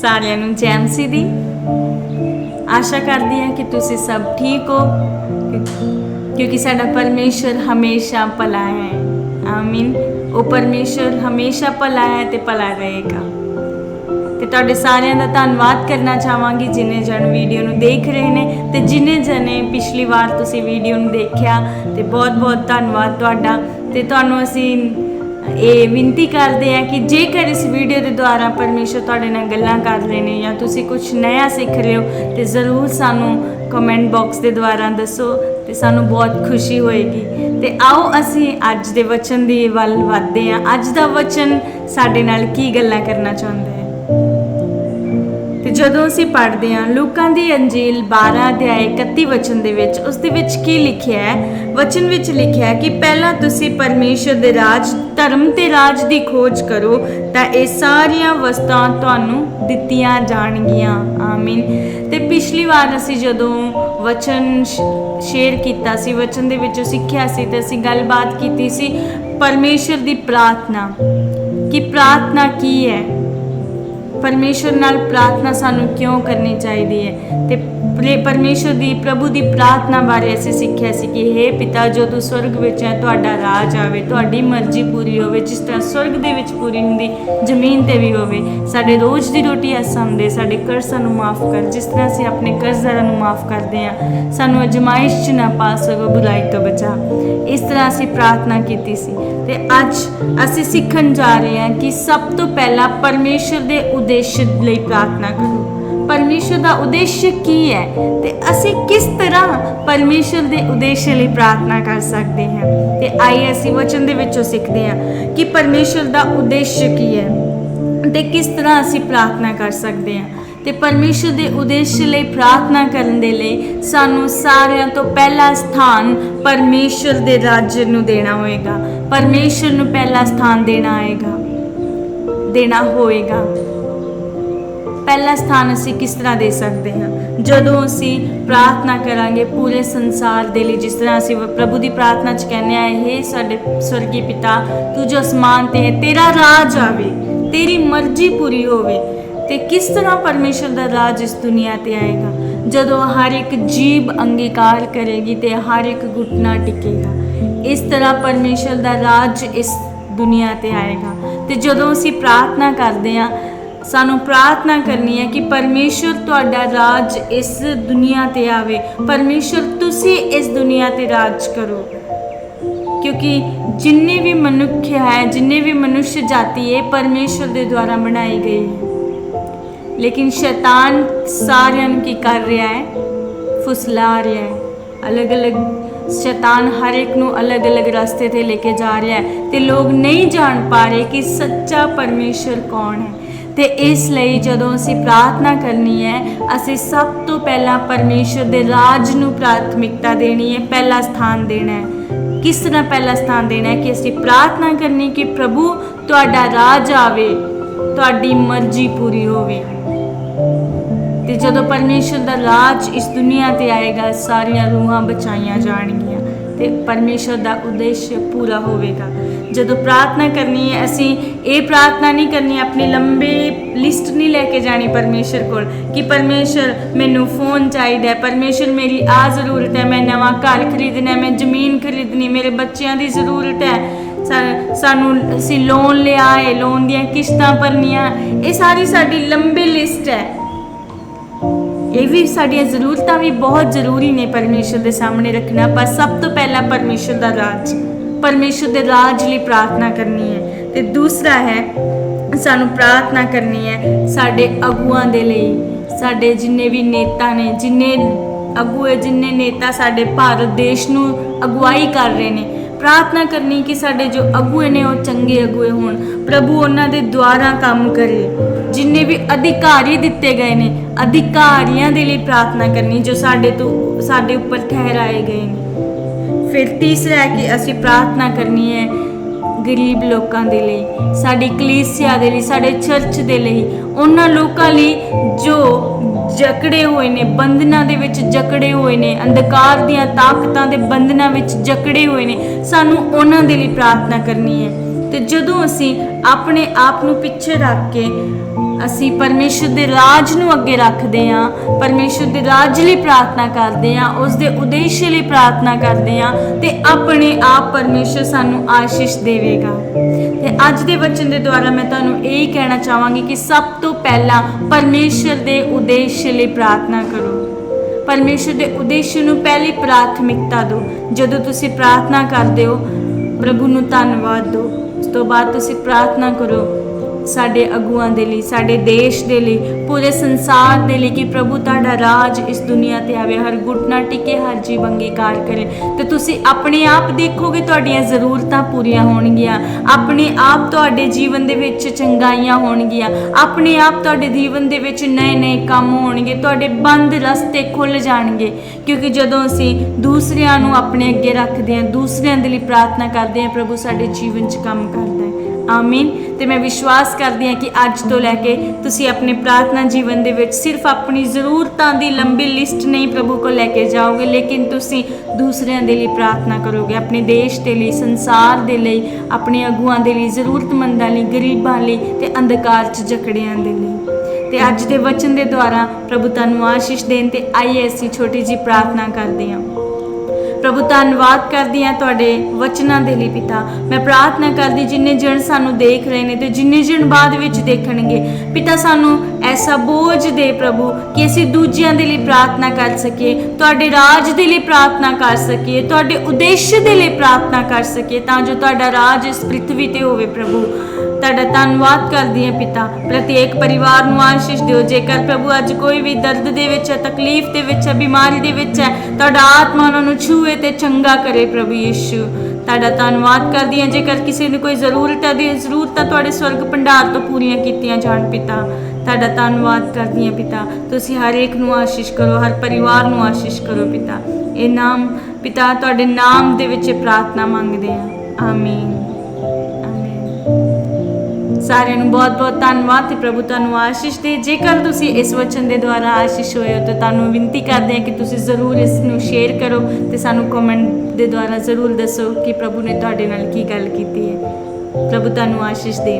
ਸਾਰਿਆਂ ਨੂੰ ਜੈਮ ਸੀ ਦੀ ਆਸ਼ਾ ਕਰਦੀ ਹਾਂ ਕਿ ਤੁਸੀਂ ਸਭ ਠੀਕ ਹੋ, ਕਿਉਂਕਿ ਸਾਡਾ ਪਰਮੇਸ਼ਰ ਹਮੇਸ਼ਾ ਭਲਾ ਹੈ। ਆਮੀਨ। ਉਹ ਪਰਮੇਸ਼ਰ ਹਮੇਸ਼ਾ ਭਲਾ ਹੈ ਤੇ ਭਲਾ ਰਹੇਗਾ। ਤੇ ਤੁਹਾਡੇ ਸਾਰਿਆਂ ਦਾ ਧੰਨਵਾਦ ਕਰਨਾ ਚਾਹਾਂਗੀ, ਜਿਨੇ ਜਣ ਵੀਡੀਓ ਨੂੰ ਦੇਖ ਰਹੇ ਨੇ ਤੇ ਜਿਨੇ ਜਣੇ ਪਿਛਲੀ ਵਾਰ ਤੁਸੀਂ ਵੀਡੀਓ ਨੂੰ ਦੇਖਿਆ, ਤੇ ਬਹੁਤ ਬਹੁਤ ਧੰਨਵਾਦ ਤੁਹਾਡਾ। ਤੇ ਤੁਹਾਨੂੰ ਅਸੀਂ ਇਹ ਬੇਨਤੀ ਕਰਦੇ ਆ ਕਿ ਜੇਕਰ ਇਸ ਵੀਡੀਓ ਦੇ ਦੁਆਰਾ ਪਰਮੇਸ਼ਰ ਤੁਹਾਡੇ ਨਾਲ ਗੱਲਾਂ ਕਰ ਰਹੇ ਨੇ ਜਾਂ ਤੁਸੀਂ ਕੁਝ ਨਵਾਂ ਸਿੱਖ ਰਹੇ ਹੋ, ਤੇ ਜ਼ਰੂਰ ਸਾਨੂੰ ਕਮੈਂਟ ਬਾਕਸ ਦੇ ਦੁਆਰਾ ਦੱਸੋ ਤੇ ਸਾਨੂੰ ਬਹੁਤ ਖੁਸ਼ੀ ਹੋਏਗੀ। ਤੇ ਆਓ ਅਸੀਂ ਅੱਜ ਦੇ ਵਚਨ ਦੀ ਵੱਲ ਵਧਦੇ ਹਾਂ। ਅੱਜ ਦਾ ਵਚਨ ਸਾਡੇ ਨਾਲ ਕੀ ਗੱਲਾਂ ਕਰਨਾ ਚਾਹੁੰਦਾ ਹੈ? ਜਦੋਂ ਅਸੀਂ ਪੜ੍ਹਦੇ ਹਾਂ, ਲੂਕਾਂ ਦੀ ਅੰਜੀਲ 12 ਅਧਿਆਇ 31 ਵਚਨ ਦੇ ਵਿੱਚ, ਉਸ ਦੇ ਵਿੱਚ ਕੀ ਲਿਖਿਆ ਹੈ? ਵਚਨ ਵਿੱਚ ਲਿਖਿਆ ਹੈ ਕਿ ਪਹਿਲਾਂ ਤੁਸੀਂ ਪਰਮੇਸ਼ਰ ਦੇ ਰਾਜ, ਧਰਮ ਤੇ ਰਾਜ ਦੀ ਖੋਜ ਕਰੋ, ਤਾਂ ਇਹ ਸਾਰੀਆਂ ਵਸਤਾਂ ਤੁਹਾਨੂੰ ਦਿੱਤੀਆਂ ਜਾਣਗੀਆਂ। ਆਮੀਨ। ਤੇ ਪਿਛਲੀ ਵਾਰ ਅਸੀਂ ਜਦੋਂ ਵਚਨ ਸ਼ੇਅਰ ਕੀਤਾ ਸੀ, ਵਚਨ ਦੇ ਵਿੱਚੋਂ ਸਿੱਖਿਆ ਸੀ, ਤੇ ਅਸੀਂ ਗੱਲਬਾਤ ਕੀਤੀ ਸੀ ਪਰਮੇਸ਼ਰ ਦੀ ਪ੍ਰਾਰਥਨਾ। ਕਿ ਪ੍ਰਾਰਥਨਾ ਕੀ ਹੈ? ਪਰਮੇਸ਼ਰ ਨਾਲ ਪ੍ਰਾਰਥਨਾ ਸਾਨੂੰ ਕਿਉਂ ਕਰਨੀ ਚਾਹੀਦੀ ਹੈ? ਤੇ ਪ੍ਰੇ- ਪਰਮੇਸ਼ਰ ਦੀ, ਪ੍ਰਭੂ ਦੀ ਪ੍ਰਾਰਥਨਾ ਬਾਰੇ ਅਸੀਂ ਸਿੱਖਿਆ ਸੀ ਕਿ हे ਪਿਤਾ, ਜੋ ਤੂੰ ਸਵਰਗ ਵਿੱਚ ਹੈ, ਤੁਹਾਡਾ ਰਾਜ ਆਵੇ, ਤੁਹਾਡੀ ਮਰਜ਼ੀ ਪੂਰੀ ਹੋਵੇ, ਜਿਸ ਤਰ੍ਹਾਂ ਸਵਰਗ ਦੇ ਵਿੱਚ ਪੂਰੀ ਹੁੰਦੀ, ਜ਼ਮੀਨ ਤੇ ਵੀ ਹੋਵੇ। ਸਾਡੇ ਰੋਜ਼ ਦੀ ਰੋਟੀ ਅੱਜ ਦੇ ਸਾਡੇ ਕਰਜ਼ ਸਾਨੂੰ ਮਾਫ ਕਰ, ਜਿਸ ਤਰ੍ਹਾਂ ਅਸੀਂ ਆਪਣੇ ਕਰਜ਼ਦਾਰਾਂ ਨੂੰ ਮਾਫ ਕਰਦੇ ਹਾਂ, ਸਾਨੂੰ ਅਜਮਾਇਸ਼ 'ਚ ਨਾ ਪਾ ਸਕੋ, ਬੁਰਾਈ ਤੋਂ ਬਚਾ ਅਸੀਂ ਪ੍ਰਾਰਥਨਾ ਕੀਤੀ ਸੀ। ਤੇ ਅੱਜ ਅਸੀਂ ਸਿੱਖਣ ਜਾ ਰਹੇ ਹਾਂ ਕਿ ਸਭ ਤੋਂ ਪਹਿਲਾਂ ਪਰਮੇਸ਼ਰ ਦੇ ਉਦੇਸ਼ ਲਈ ਪ੍ਰਾਰਥਨਾ ਕਰੋ। ਪਰਮੇਸ਼ਰ ਦਾ ਉਦੇਸ਼ ਕੀ ਹੈ? ਤੇ ਅਸੀਂ ਕਿਸ ਤਰ੍ਹਾਂ ਪਰਮੇਸ਼ਰ ਦੇ ਉਦੇਸ਼ ਲਈ ਪ੍ਰਾਰਥਨਾ ਕਰ ਸਕਦੇ ਹਾਂ? ਤੇ ਆਈਏ ਅਸੀਂ ਵਚਨ ਦੇ ਵਿੱਚੋਂ ਸਿੱਖਦੇ ਹਾਂ ਕਿ ਪਰਮੇਸ਼ਰ ਦਾ ਉਦੇਸ਼ ਕੀ ਹੈ? ਤੇ ਕਿਸ ਤਰ੍ਹਾਂ ਅਸੀਂ ਪ੍ਰਾਰਥਨਾ ਕਰ ਸਕਦੇ ਹਾਂ? ਤੇ ਪਰਮੇਸ਼ਰ ਦੇ ਉਦੇਸ਼ ਲਈ ਪ੍ਰਾਰਥਨਾ ਕਰਨ ਦੇ ਲਈ ਸਾਨੂੰ ਸਾਰਿਆਂ ਤੋਂ ਪਹਿਲਾ ਸਥਾਨ ਪਰਮੇਸ਼ਰ ਦੇ ਰਾਜ ਨੂੰ ਦੇਣਾ ਹੋਏਗਾ। ਪਰਮੇਸ਼ਰ ਨੂੰ ਪਹਿਲਾ ਸਥਾਨ ਦੇਣਾ ਆਏਗਾ। ਦੇਣਾ ਹੋਏਗਾ। ਪਹਿਲਾ ਸਥਾਨ ਅਸੀਂ ਕਿਸ ਤਰ੍ਹਾਂ ਦੇ ਸਕਦੇ ਹਾਂ? ਜਦੋਂ ਅਸੀਂ ਪ੍ਰਾਰਥਨਾ ਕਰਾਂਗੇ ਪੂਰੇ ਸੰਸਾਰ ਦੇ ਲਈ, ਜਿਸ ਤਰ੍ਹਾਂ ਅਸੀਂ ਪ੍ਰਭੂ ਦੀ ਪ੍ਰਾਰਥਨਾ ਚ ਕਹਿੰਦੇ ਆ ਇਹ ਸਾਡੇ ਸਵਰਗੀ ਪਿਤਾ, ਤੂੰ ਜੋ ਅਸਮਾਨ ਤੇ ਹੈ, ਤੇਰਾ ਰਾਜ ਆਵੇ, ਤੇਰੀ ਮਰਜ਼ੀ ਪੂਰੀ ਹੋਵੇ। ਤੇ ਕਿਸ ਤਰ੍ਹਾਂ ਪਰਮੇਸ਼ਰ ਦਾ ਰਾਜ ਇਸ ਦੁਨੀਆ ਤੇ ਆਏਗਾ? ਜਦੋਂ ਹਰ ਇੱਕ ਜੀਵ ਅੰਗੀਕਾਰ ਕਰੇਗੀ ਤੇ ਹਰ ਇੱਕ ਘੁਟਨਾ ਟਿਕੇਗਾ। ਇਸ ਤਰ੍ਹਾਂ ਪਰਮੇਸ਼ਰ ਦਾ ਰਾਜ ਇਸ ਦੁਨੀਆ ਤੇ ਆਏਗਾ। ਤੇ ਜਦੋਂ ਅਸੀਂ ਪ੍ਰਾਰਥਨਾ ਕਰਦੇ ਹਾਂ, ਸਾਨੂੰ ਪ੍ਰਾਰਥਨਾ ਕਰਨੀ ਹੈ ਕਿ ਪਰਮੇਸ਼ਰ ਤੁਹਾਡਾ ਰਾਜ ਇਸ ਦੁਨੀਆ ਤੇ ਆਵੇ। ਪਰਮੇਸ਼ਰ, ਤੁਸੀਂ ਇਸ ਦੁਨੀਆ ਤੇ ਰਾਜ ਕਰੋ। ਕਿਉਂਕਿ ਜਿੰਨੇ ਵੀ ਮਨੁੱਖ ਹੈ, ਜਿੰਨੇ ਵੀ ਮਨੁੱਖ ਜਾਤੀ ਹੈ, ਪਰਮੇਸ਼ਰ ਦੇ ਦੁਆਰਾ ਬਣਾਈ ਗਈ ਹੈ। ਲੇਕਿਨ ਸ਼ੈਤਾਨ ਸਾਰਿਆਂ ਨੂੰ ਕੀ ਕਰ ਰਿਹਾ ਹੈ? ਫੁਸਲਾ ਰਿਹਾ ਹੈ। ਅਲੱਗ-ਅਲੱਗ ਸ਼ੈਤਾਨ ਹਰ ਇੱਕ ਨੂੰ ਅਲੱਗ-ਅਲੱਗ ਰਸਤੇ ਤੇ ਲੈ ਕੇ ਜਾ ਰਿਹਾ ਹੈ ਤੇ ਲੋਕ ਨਹੀਂ ਜਾਣ ਪਾ ਰਹੇ ਕਿ ਸੱਚਾ ਪਰਮੇਸ਼ਰ ਕੌਣ ਹੈ। ਤੇ ਇਸ ਲਈ ਜਦੋਂ ਅਸੀਂ ਪ੍ਰਾਰਥਨਾ ਕਰਨੀ ਹੈ, ਅਸੀਂ ਸਭ ਤੋਂ ਪਹਿਲਾਂ ਪਰਮੇਸ਼ਰ ਦੇ ਰਾਜ ਨੂੰ ਪ੍ਰਾਥਮਿਕਤਾ ਦੇਣੀ ਹੈ, ਪਹਿਲਾ ਸਥਾਨ ਦੇਣਾ ਹੈ। ਕਿਸ ਤਰ੍ਹਾਂ ਪਹਿਲਾ ਸਥਾਨ ਦੇਣਾ ਹੈ ਕਿ ਅਸੀਂ ਪ੍ਰਾਰਥਨਾ ਕਰਨੀ ਕਿ ਪ੍ਰਭੂ ਤੁਹਾਡਾ ਰਾਜ ਆਵੇ। ਤੁਹਾਡੀ ਮਰਜ਼ੀ ਪੂਰੀ ਹੋਵੇ। ਤੇ ਜਦੋਂ ਪਰਮੇਸ਼ਰ ਦਾ ਰਾਜ ਇਸ ਦੁਨੀਆ ਤੇ ਆਏਗਾ, ਸਾਰੀਆਂ ਰੂਹਾਂ ਬਚਾਈਆਂ ਜਾਣਗੀਆਂ ਤੇ ਪਰਮੇਸ਼ਰ ਦਾ ਉਦੇਸ਼ ਪੂਰਾ ਹੋਵੇਗਾ। ਜਦੋਂ ਪ੍ਰਾਰਥਨਾ ਕਰਨੀ ਹੈ, ਅਸੀਂ ਇਹ ਪ੍ਰਾਰਥਨਾ ਨਹੀਂ ਕਰਨੀ, ਆਪਣੀ ਲੰਬੀ ਲਿਸਟ ਨਹੀਂ ਲੈ ਕੇ ਜਾਣੀ ਪਰਮੇਸ਼ਰ ਕੋਲ ਕਿ ਪਰਮੇਸ਼ਰ ਮੈਨੂੰ ਫੋਨ ਚਾਹੀਦਾ ਹੈ, ਪਰਮੇਸ਼ਰ ਮੇਰੀ ਆ ਜ਼ਰੂਰਤ ਹੈ, ਮੈਂ ਨਵਾਂ ਘਰ ਖਰੀਦਣਾ ਮੈਂ ਜ਼ਮੀਨ ਖਰੀਦਣੀ, ਮੇਰੇ ਬੱਚਿਆਂ ਦੀ ਜ਼ਰੂਰਤ ਹੈ। ਸਾਨੂੰ ਅਸੀਂ ਲੋਨ ਲਿਆ ਹੈ ਲੋਨ ਦੀਆਂ ਕਿਸ਼ਤਾਂ ਭਰਨੀਆਂ, ਇਹ ਸਾਰੀ ਸਾਡੀ ਲੰਬੀ ਲਿਸਟ ਹੈ। ਇਹ ਵੀ ਸਾਡੀਆਂ ਜ਼ਰੂਰਤਾਂ ਵੀ ਬਹੁਤ ਜ਼ਰੂਰੀ ਨੇ ਪਰਮੇਸ਼ਰ ਦੇ ਸਾਹਮਣੇ ਰੱਖਣਾ, ਪਰ ਸਭ ਤੋਂ ਪਹਿਲਾਂ ਪਰਮੇਸ਼ਰ ਦਾ ਰਾਜ, ਪਰਮੇਸ਼ਰ ਦੇ ਰਾਜ ਲਈ ਪ੍ਰਾਰਥਨਾ ਕਰਨੀ ਹੈ। ਤੇ ਦੂਸਰਾ ਹੈ, ਸਾਨੂੰ ਪ੍ਰਾਰਥਨਾ ਕਰਨੀ ਹੈ ਸਾਡੇ ਅਗੂਆਂ ਦੇ ਲਈ, ਸਾਡੇ ਜਿੰਨੇ ਵੀ ਨੇਤਾ ਨੇ, ਜਿੰਨੇ ਅਗੂਏ ਜਿੰਨੇ ਨੇਤਾ ਸਾਡੇ ਭਾਰਤ ਦੇਸ਼ ਨੂੰ ਅਗਵਾਈ ਕਰ ਰਹੇ ਨੇ ਪ੍ਰਾਰਥਨਾ ਕਰਨੀ ਕਿ ਸਾਡੇ ਜੋ ਅਗੂਏ ਨੇ ਉਹ ਚੰਗੇ ਅਗੂਏ ਹੋਣ। ਪ੍ਰਭੂ ਉਹਨਾਂ ਦੇ ਦੁਆਰਾ ਕੰਮ ਕਰੇ। ਜਿੰਨੇ ਵੀ ਅਧਿਕਾਰੀ ਦਿੱਤੇ ਗਏ ਨੇ, ਅਧਿਕਾਰੀਆਂ ਦੇ ਲਈ ਪ੍ਰਾਰਥਨਾ ਕਰਨੀ, ਜੋ ਸਾਡੇ ਤੋਂ, ਸਾਡੇ ਉੱਪਰ ਠਹਿਰਾਏ ਗਏ ਨੇ। ਫਿਰ ਤੀਸਰਾ ਹੈ ਕਿ ਅਸੀਂ ਪ੍ਰਾਰਥਨਾ ਕਰਨੀ ਹੈ ਗਰੀਬ ਲੋਕਾਂ ਦੇ ਲਈ, ਸਾਡੀ ਕਲੀਸਿਆ ਦੇ ਲਈ, ਸਾਡੇ ਚਰਚ ਦੇ ਲਈ, ਉਹਨਾਂ ਲੋਕਾਂ ਲਈ ਜੋ ਜਕੜੇ ਹੋਏ ਨੇ, ਬੰਧਨਾਂ ਦੇ ਵਿੱਚ ਜਕੜੇ ਹੋਏ ਨੇ, ਅੰਧਕਾਰ ਦੀਆਂ ਤਾਕਤਾਂ ਦੇ ਬੰਧਨਾਂ ਵਿੱਚ ਜਕੜੇ ਹੋਏ ਨੇ, ਸਾਨੂੰ ਉਹਨਾਂ ਦੇ ਲਈ ਪ੍ਰਾਰਥਨਾ ਕਰਨੀ ਹੈ। ਤੇ ਜਦੋਂ ਅਸੀਂ ਆਪਣੇ ਆਪ ਨੂੰ ਪਿੱਛੇ ਰੱਖ ਕੇ ਅਸੀਂ ਪਰਮੇਸ਼ਰ ਦੇ ਰਾਜ ਨੂੰ ਅੱਗੇ ਰੱਖਦੇ ਹਾਂ, ਪਰਮੇਸ਼ਰ ਦੇ ਰਾਜ ਲਈ ਪ੍ਰਾਰਥਨਾ ਕਰਦੇ ਹਾਂ, ਉਸ ਦੇ ਉਦੇਸ਼ ਲਈ ਪ੍ਰਾਰਥਨਾ ਕਰਦੇ ਹਾਂ ਤੇ ਆਪਣੇ ਆਪ ਪਰਮੇਸ਼ਰ ਸਾਨੂੰ ਆਸ਼ੀਸ਼ ਦੇਵੇਗਾ। ਤੇ ਅੱਜ ਦੇ ਵਚਨ ਦੇ ਦੁਆਰਾ ਮੈਂ ਤੁਹਾਨੂੰ ਇਹ ਹੀ ਕਹਿਣਾ ਚਾਹਾਂਗੀ ਕਿ ਸਭ ਤੋਂ ਪਹਿਲਾਂ ਪਰਮੇਸ਼ਰ ਦੇ ਉਦੇਸ਼ ਲਈ ਪ੍ਰਾਰਥਨਾ ਕਰੋ। ਪਰਮੇਸ਼ਰ ਦੇ ਉਦੇਸ਼ ਨੂੰ ਪਹਿਲੀ ਪ੍ਰਾਥਮਿਕਤਾ ਦਿਓ। ਜਦੋਂ ਤੁਸੀਂ ਪ੍ਰਾਰਥਨਾ ਕਰਦੇ ਹੋ, ਪ੍ਰਭੂ ਨੂੰ ਧੰਨਵਾਦ ਦਿਓ। ਉਸ ਤੋਂ ਬਾਅਦ ਤੁਸੀਂ ਪ੍ਰਾਰਥਨਾ ਕਰੋ ਸਾਡੇ ਅਗੂਆਂ ਦੇ ਲਈ, ਸਾਡੇ ਦੇਸ਼ ਦੇ ਲਈ, ਪੂਰੇ ਸੰਸਾਰ ਦੇ ਲਈ ਕਿ ਪ੍ਰਭੂ ਤੁਹਾਡਾ ਰਾਜ ਇਸ ਦੁਨੀਆ ਤੇ ਆਵੇ, ਹਰ ਗੁਟਨਾ ਟਿਕੇ, ਹਰ ਜੀਵ ਅੰਗੀਕਾਰ ਕਰੇ। ਤੇ ਤੁਸੀਂ ਆਪਣੇ ਆਪ ਦੇਖੋਗੇ ਤੁਹਾਡੀਆਂ ਜ਼ਰੂਰਤਾਂ ਪੂਰੀਆਂ ਹੋਣਗੀਆਂ। ਆਪਣੇ ਆਪ ਤੁਹਾਡੇ ਜੀਵਨ ਦੇ ਵਿੱਚ ਚੰਗਾਈਆਂ ਹੋਣਗੀਆਂ। ਆਪਣੇ ਆਪ ਤੁਹਾਡੇ ਜੀਵਨ ਦੇ ਵਿੱਚ ਨਏ ਨਏ ਕੰਮ ਹੋਣਗੇ, ਤੁਹਾਡੇ ਬੰਦ ਰਸਤੇ ਖੁੱਲ ਜਾਣਗੇ। ਕਿਉਂਕਿ ਜਦੋਂ ਅਸੀਂ ਦੂਸਰਿਆਂ ਨੂੰ ਆਪਣੇ ਅੱਗੇ ਰੱਖਦੇ ਹਾਂ, ਦੂਸਰਿਆਂ ਦੇ ਲਈ ਪ੍ਰਾਰਥਨਾ ਕਰਦੇ ਹਾਂ, ਪ੍ਰਭੂ ਸਾਡੇ ਜੀਵਨ 'ਚ ਕੰਮ ਕਰਦਾ ਆਮੀਨ। ਤੇ ਮੈਂ ਵਿਸ਼ਵਾਸ ਕਰਦੀ ਹਾਂ ਕਿ ਅੱਜ ਤੋਂ ਲੈ ਕੇ ਤੁਸੀਂ ਆਪਣੇ ਪ੍ਰਾਰਥਨਾ ਜੀਵਨ ਦੇ ਵਿੱਚ ਸਿਰਫ ਆਪਣੀ ਜ਼ਰੂਰਤਾਂ ਦੀ ਲੰਬੀ ਲਿਸਟ ਨਹੀਂ ਪ੍ਰਭੂ ਕੋਲ ਲੈ ਕੇ ਜਾਓਗੇ, ਲੇਕਿਨ ਤੁਸੀਂ ਦੂਸਰਿਆਂ ਦੇ ਲਈ ਪ੍ਰਾਰਥਨਾ ਕਰੋਗੇ, ਆਪਣੇ ਦੇਸ਼ ਦੇ ਲਈ, ਸੰਸਾਰ ਦੇ ਲਈ, ਆਪਣੇ ਅਗੂਆਂ ਦੇ ਲਈ, ਜ਼ਰੂਰਤਮੰਦਾਂ ਲਈ, ਗਰੀਬਾਂ ਲਈ ਤੇ ਅੰਧਕਾਰ 'ਚ ਜਕੜਿਆਂ ਦੇ ਲਈ। ਤੇ ਅੱਜ ਦੇ ਵਚਨ ਦੇ ਦੁਆਰਾ ਪ੍ਰਭੂ ਤੁਹਾਨੂੰ ਆਸ਼ੀਸ਼ ਦੇਣ ਤੇ ਆਈਏ ਅਸੀਂ ਛੋਟੀ ਜੀ ਪ੍ਰਾਰਥਨਾ ਕਰਦੇ ਹਾਂ। ਪ੍ਰਭੂ ਧੰਨਵਾਦ ਕਰਦੀ ਹਾਂ ਤੁਹਾਡੇ ਵਚਨਾਂ ਦੇ ਲਈ ਪਿਤਾ। ਮੈਂ ਪ੍ਰਾਰਥਨਾ ਕਰਦੀ ਜਿੰਨੇ ਜਣ ਸਾਨੂੰ ਦੇਖ ਰਹੇ ਨੇ ਤੇ ਜਿੰਨੇ ਜਣ ਬਾਅਦ ਵਿੱਚ ਦੇਖਣਗੇ, ਪਿਤਾ ਸਾਨੂੰ ਐਸਾ ਬੋਝ ਦੇ ਪ੍ਰਭੂ ਕਿ ਅਸੀਂ ਦੂਜਿਆਂ ਦੇ ਲਈ ਪ੍ਰਾਰਥਨਾ ਕਰ ਸਕੀਏ, ਤੁਹਾਡੇ ਰਾਜ ਦੇ ਲਈ ਪ੍ਰਾਰਥਨਾ ਕਰ ਸਕੀਏ, ਤੁਹਾਡੇ ਉਦੇਸ਼ ਦੇ ਲਈ ਪ੍ਰਾਰਥਨਾ ਕਰ ਸਕੀਏ ਤਾਂ ਜੋ ਤੁਹਾਡਾ ਰਾਜ ਇਸ ਪ੍ਰਿਥਵੀ ਤੇ ਹੋਵੇ ਪ੍ਰਭੂ। ਤੁਹਾਡਾ ਧੰਨਵਾਦ ਕਰਦੀ ਹਾਂ ਪਿਤਾ। ਪ੍ਰਤੀਕ ਪਰਿਵਾਰ ਨੂੰ ਆਸ਼ੀਸ਼ ਦਿਓ। ਜੇਕਰ ਪ੍ਰਭੂ ਅੱਜ ਕੋਈ ਵੀ ਦਰਦ ਦੇ ਵਿੱਚ ਹੈ, ਤਕਲੀਫ ਦੇ ਵਿੱਚ ਹੈ, ਬਿਮਾਰੀ ਦੇ ਵਿੱਚ ਹੈ, ਤੁਹਾਡਾ ਆਤਮਾ ਉਹਨਾਂ ਨੂੰ ਛੂਏ ਤੇ ਚੰਗਾ ਕਰੇ ਪ੍ਰਭੂ ਯੀਸ਼ੂ। ਤੁਹਾਡਾ ਧੰਨਵਾਦ ਕਰਦੀ ਹਾਂ। ਜੇਕਰ ਕਿਸੇ ਨੂੰ ਕੋਈ ਜ਼ਰੂਰਤ ਹੈ, ਦੀ ਜ਼ਰੂਰਤਾਂ ਤੁਹਾਡੇ ਸਵਰਗ ਭੰਡਾਰ ਤੋਂ ਪੂਰੀਆਂ ਕੀਤੀਆਂ ਜਾਣ ਪਿਤਾ। ਤੁਹਾਡਾ ਧੰਨਵਾਦ ਕਰਦੀ ਹਾਂ ਪਿਤਾ। ਤੁਸੀਂ ਹਰ ਇੱਕ ਨੂੰ ਆਸ਼ੀਸ਼ ਕਰੋ, ਹਰ ਪਰਿਵਾਰ ਨੂੰ ਆਸ਼ੀਸ਼ ਕਰੋ ਪਿਤਾ। ਇਹ ਨਾਮ ਪਿਤਾ ਤੁਹਾਡੇ ਨਾਮ ਦੇ ਵਿੱਚ ਇਹ ਪ੍ਰਾਰਥਨਾ ਮੰਗਦੇ ਹਾਂ। ਆਮੀਨ ਆਮੀਨ। ਸਾਰਿਆਂ ਨੂੰ ਬਹੁਤ ਬਹੁਤ ਧੰਨਵਾਦ ਤੇ ਪ੍ਰਭੂ ਤੁਹਾਨੂੰ ਆਸ਼ੀਸ਼ ਦੇ। ਜੇਕਰ ਤੁਸੀਂ ਇਸ ਵਚਨ ਦੇ ਦੁਆਰਾ ਆਸ਼ੀਸ਼ ਹੋਏ ਹੋ ਤਾਂ ਤੁਹਾਨੂੰ ਬੇਨਤੀ ਕਰਦੇ ਹਾਂ ਕਿ ਤੁਸੀਂ ਜ਼ਰੂਰ ਇਸ ਨੂੰ ਸ਼ੇਅਰ ਕਰੋ ਤੇ ਸਾਨੂੰ ਕਮੈਂਟ ਦੇ ਦੁਆਰਾ ਜ਼ਰੂਰ ਦੱਸੋ ਕਿ ਪ੍ਰਭੂ ਨੇ ਤੁਹਾਡੇ ਨਾਲ ਕੀ ਗੱਲ ਕੀਤੀ ਹੈ। ਪ੍ਰਭੂ ਤੁਹਾਨੂੰ ਆਸ਼ੀਸ਼ ਦੇ